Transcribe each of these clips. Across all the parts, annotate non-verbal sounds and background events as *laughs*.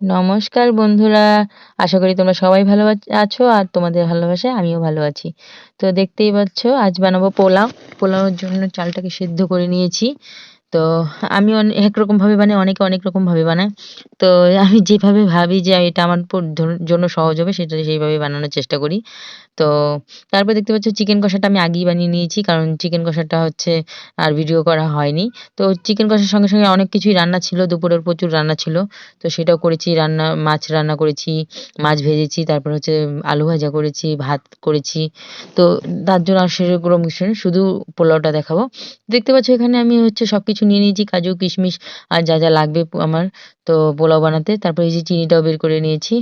নমস্কার বন্ধুরা। আশা করি তোমরা সবাই ভালো আছো আর তোমাদের ভালোবাসায় আমিও ভালো আছি। তো দেখতেই পাচ্ছ, আজ বানাবো পোলাও। পোলাওর জন্য চালটাকে সেদ্ধ করে নিয়েছি। তো আমি অনেক রকমভাবে বানাই, অনেকে অনেক রকমভাবে বানায়। তো আমি যেভাবে ভাবি যে এটা আমার জন্য সহজ হবে, সেটা সেইভাবে বানানোর চেষ্টা করি। তো তারপর দেখতে পাচ্ছ চিকেন কষাটা আমি আগেই বানিয়ে নিয়েছি, কারণ চিকেন কষাটা হচ্ছে আর ভিডিও করা হয়নি। তো চিকেন কষার সঙ্গে সঙ্গে অনেক কিছুই রান্না ছিল, দুপুরের প্রচুর রান্না ছিল। তো সেটাও করেছি, রান্না, মাছ রান্না করেছি, মাছ ভেজেছি, তারপর হচ্ছে আলু ভাজা করেছি, ভাত করেছি। তো তার জন্য আর সেরকম শুধু পোলাওটা দেখাবো। দেখতে পাচ্ছ এখানে আমি হচ্ছে সব কিছু নিয়ে নিয়েছি, কাজু, কিশমিশ আর যা যা লাগবে আমার। তো পোলাও বানাতে, তারপর এই যে চিনিটাও বের করে নিয়েছি।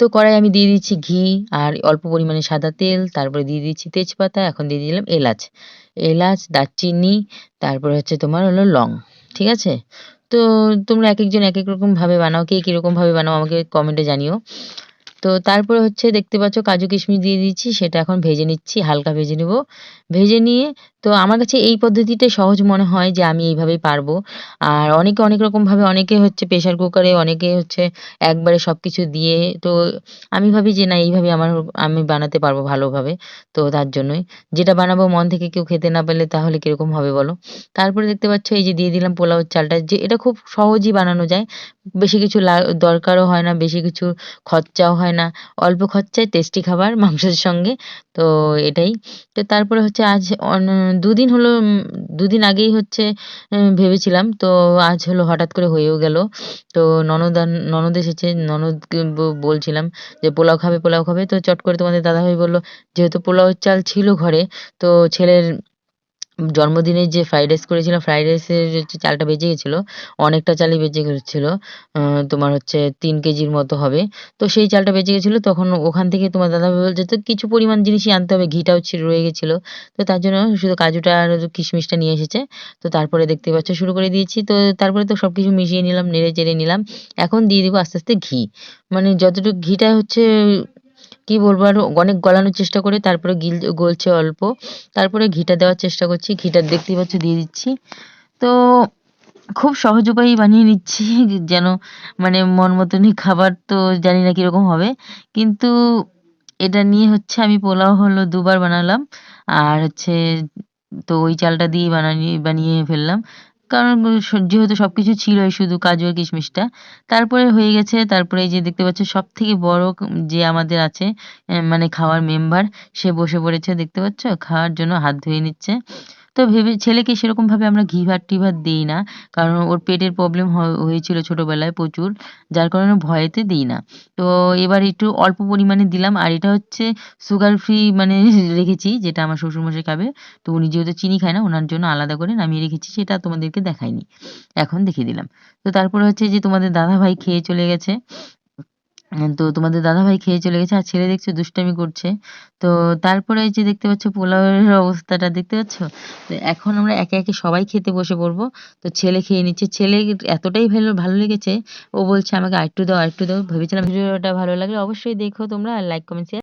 তো কড়াই আমি দিয়ে দিচ্ছি ঘি আর অল্প পরিমাণে সাদা তেল, তারপরে দিয়ে দিচ্ছি তেজপাতা, এখন দিয়ে দিলাম এলাচ। এলাচ, দারচিনি, তারপরে হচ্ছে তোমার হলো লং, ঠিক আছে? তো তোমরা এক একজন এক এক রকম ভাবে বানাও, কে কীরকম ভাবে বানাও আমাকে কমেন্টে জানিও। তো তারপরে হচ্ছে দেখতে পাচ্ছ কাজু, কিশমিশ দিয়ে দিচ্ছি, সেটা এখন ভেজে নিচ্ছি, হালকা ভেজে নেব। ভেজে নিয়ে তো আমার কাছে এই পদ্ধতিটাই সহজ মনে হয় যে আমি এইভাবেই পারব। আর অনেকে অনেক রকমভাবে অনেকে হচ্ছে প্রেশার কুকারে অনেকে হচ্ছে একবারে সব কিছু দিয়ে, তো আমি ভাবি যে না, এইভাবে আমার আমি বানাতে পারব ভালোভাবে, তো তার জন্যই। যেটা বানাবো, মন থেকে কেউ খেতে না পেলে তাহলে কীরকম হবে বলো? তারপরে দেখতে পাচ্ছ, এই যে দিয়ে দিলাম পোলাওর চালটা, যে এটা খুব সহজেই বানানো যায়। বেশি কিছু দরকারও হয় না, বেশি কিছু খরচাও হয় না। অল্প খরচায় টেস্টি খাবার মাংসের সঙ্গে, তো এটাই। তো তারপরে হচ্ছে আজ দুদিন হলো দুদিন আগেই হচ্ছে ভেবেছিলাম। তো আজ হলো হঠাৎ করে হয়েও গেল। তো ননদ ননদ এসেছে। ননদ বলছিলাম যে, পোলাও খাবে পোলাও খাবে। তো চট করে তোমাদের দাদাভাই বলল, যেহেতু পোলাওয়ের চাল ছিল ঘরে, তো ছেলের জন্মদিনে যে ফ্রাইড রাইস করেছিলাম ফ্রাইড রাইসের যে চালটা বেঁচে গেছিল, অনেকটা চালই বেঁচে গেছিল তোমার হচ্ছে তিন কেজির মতো হবে। তো সেই চালটা বেঁচে গেছিল, তখন ওখান থেকে তোমার দাদাভাই বলছে তো কিছু পরিমাণ জিনিসই আনতে হবে, ঘিটাও রয়ে গেছিল। তো তার জন্য শুধু কাজুটা আর কিশমিশটা নিয়ে এসেছে। তো তারপরে দেখতে পাচ্ছ, শুরু করে দিয়েছি। তো তারপরে তো সব কিছু মিশিয়ে নিলাম নেড়ে চেড়ে নিলাম। এখন দিয়ে দিব আস্তে আস্তে ঘি। মানে যতটুকু ঘিটা হচ্ছে কি বলব আরও, অনেক গলানোর চেষ্টা করে, তারপরে গিল গলছে অল্প। তারপরে ঘিটা দেওয়ার চেষ্টা করছি, ঘিটা দেখতেই পাচ্ছ দিয়ে দিচ্ছি। তো খুব সহজ উপায়েই বানিয়ে নিচ্ছি, যেন মানে মন মতনই খাবার তো জানি না কীরকম হবে। কিন্তু এটা নিয়ে হচ্ছে আমি পোলাও হলো দুবার বানালাম, আর হচ্ছে তো ওই চালটা দিয়েই বানিয়ে বানিয়ে ফেললাম। কারণ যেহেতু সবকিছু ছিলই শুধু কাজু আর কিশমিশটা, তারপরে হয়ে গেছে, তারপরে এই যে দেখতে পাচ্ছ সব থেকে বড় যে আমাদের আছে মানে খাওয়ার মেম্বার, সে বসে পড়েছে, দেখতে পাচ্ছ, খাওয়ার জন্য হাত ধুয়ে নিচ্ছে। তো ভেবে, ছেলেকে সেরকম ভাবে আমরা ঘি ভাত টি ভাত দিই না। কারণ ওর পেটের প্রবলেম হয়েছিল ছোটবেলায় প্রচুর, যার কারণে ভয়েতে দিই না। তো এবার একটু অল্প পরিমাণে দিলাম, আর এটা হচ্ছে সুগার ফ্রি মানে *laughs* রেখেছি, যেটা আমার শ্বশুরমশাই খাবে। তো উনি যেহেতু চিনি খায় না ওনার জন্য আলাদা করে নামিয়ে রেখেছি, সেটা তোমাদেরকে দেখাইনি। এখন দেখিয়ে দিলাম। তো তারপরে হচ্ছে যে তোমাদের দাদাভাই খেয়ে চলে গেছে। তো তোমাদের দাদাভাই খেয়ে চলে গেছে আর ছেলে দেখছ দুষ্টামি করছে। তো তারপরে এই যে দেখতে পাচ্ছ পোলাওয়ের অবস্থাটা, দেখতে পাচ্ছ? তো এখন আমরা একে একে সবাই খেতে বসে পড়ব। তো ছেলে খেয়ে নিচ্ছে। ছেলে এতটাই ভালো ভালো লেগেছে, ও বলছে আমাকে আরেকটু দাও আরেকটু দাও। ভেবেছিলাম ভিডিওটা ভালো লাগলে অবশ্যই দেখো তোমরা লাইক কমেন্ট শেয়ার